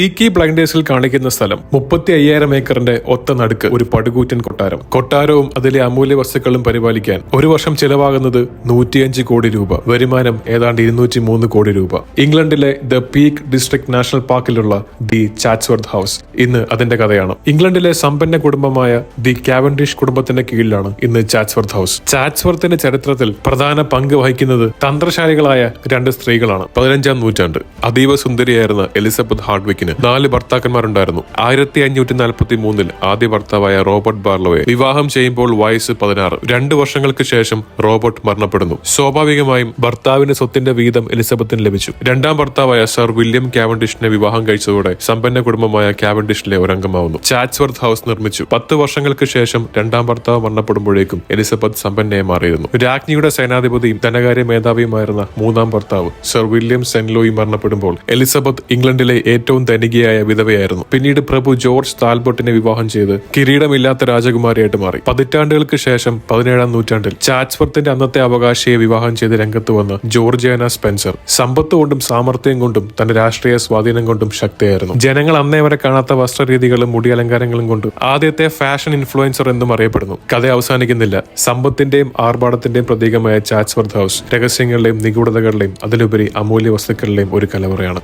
Peaky ബ്ലൈൻഡേഴ്സിൽ കാണിക്കുന്ന സ്ഥലം മുപ്പത്തി അയ്യായിരം ഏക്കറിന്റെ ഒത്ത നടുക്ക് ഒരു പടുകൂറ്റൻ കൊട്ടാരം. കൊട്ടാരവും അതിലെ അമൂല്യ വസ്തുക്കളും പരിപാലിക്കാൻ ഒരു വർഷം ചിലവാകുന്നത് നൂറ്റിയഞ്ച് കോടി രൂപ. വരുമാനം ഏതാണ്ട് ഇരുന്നൂറ്റി മൂന്ന് കോടി രൂപ. ഇംഗ്ലണ്ടിലെ ദ പീക്ക് ഡിസ്ട്രിക്ട് നാഷണൽ പാർക്കിലുള്ള ദി ചാറ്റ്സ്വർത്ത് ഹൗസ് ഇന്ന് അതിന്റെ കഥയാണ്. ഇംഗ്ലണ്ടിലെ സമ്പന്ന കുടുംബമായ ദി കാവൻഡിഷ് കുടുംബത്തിന്റെ കീഴിലാണ് ഇന്ന് ചാറ്റ്സ്വർത്ത് ഹൗസ്. ചാറ്റ്സ്വർത്തിന്റെ ചരിത്രത്തിൽ പ്രധാന പങ്ക് വഹിക്കുന്നത് തന്ത്രശാലികളായ രണ്ട് സ്ത്രീകളാണ്. പതിനഞ്ചാം നൂറ്റാണ്ട്. അതീവ സുന്ദരിയായിരുന്ന എലിസബത്ത് ഹാർഡ്വിക്കിന് നാല് ഭർത്താക്കന്മാരുണ്ടായിരുന്നു. ആയിരത്തി അഞ്ഞൂറ്റി നാൽപ്പത്തി മൂന്നിൽ ആദ്യ ഭർത്താവായ റോബർട്ട് ബാർലോയെ വിവാഹം ചെയ്യുമ്പോൾ വയസ്സ് പതിനാറ്. രണ്ടു വർഷങ്ങൾക്ക് ശേഷം റോബർട്ട് മരണപ്പെടുന്നു. സ്വാഭാവികമായും ഭർത്താവിന് സ്വത്തിന്റെ വീതം എലിസബത്തിന് ലഭിച്ചു. രണ്ടാം ഭർത്താവായ സർ വില്യം കാവൻഡിഷിനെ വിവാഹം കഴിച്ചതോടെ സമ്പന്ന കുടുംബമായ കാവൻഡിഷിലെ ഒരംഗമാവുന്നു. ചാറ്റ്സ്വർത്ത് ഹൗസ് നിർമ്മിച്ചു. പത്ത് വർഷങ്ങൾക്ക് ശേഷം രണ്ടാം ഭർത്താവ് മരണപ്പെടുമ്പോഴേക്കും എലിസബത്ത് സമ്പന്നയെ മാറിയിരുന്നു. രാജ്ഞിയുടെ സേനാധിപതിയും ധനകാര്യ മേധാവിയുമായിരുന്ന മൂന്നാം ഭർത്താവ് സർ വില്യം സെൻലോയി മരണപ്പെടുമ്പോൾ എലിസബത്ത് ഇംഗ്ലണ്ടിലെ ഏറ്റവും ധനികയായ വിധവയായിരുന്നു. പിന്നീട് പ്രഭു ജോർജ് താൽബോട്ടിനെ വിവാഹം ചെയ്ത് കിരീടമില്ലാത്ത രാജകുമാരിയായിട്ട് മാറി. പതിറ്റാണ്ടുകൾക്ക് ശേഷം പതിനേഴാം നൂറ്റാണ്ടിൽ ചാറ്റ്സ്വർത്തിന്റെ അന്നത്തെ അവകാശിയെ വിവാഹം ചെയ്ത് രംഗത്ത് വന്ന ജോർജിയാന സ്പെൻസർ സമ്പത്ത് കൊണ്ടും സാമർത്ഥ്യം കൊണ്ടും തന്റെ രാഷ്ട്രീയ സ്വാധീനം കൊണ്ടും ശക്തിയായിരുന്നു. ജനങ്ങൾ അന്നേ വരെ കാണാത്ത വസ്ത്രരീതികളും മുടി അലങ്കാരങ്ങളും കൊണ്ട് ആദ്യത്തെ ഫാഷൻ ഇൻഫ്ലുവൻസർ എന്നും അറിയപ്പെടുന്നു. കഥ അവസാനിക്കുന്നില്ല. സമ്പത്തിന്റെയും ആർഭാടത്തിന്റെയും പ്രതീകമായ ചാറ്റ്സ്വർത്ത് ഹൗസ് രഹസ്യങ്ങളുടെയും നിഗൂഢതകളുടെയും അതിലുപരി അമൂല്യ വസ്തുക്കളുടെയും ഒരു കലവറയാണ്.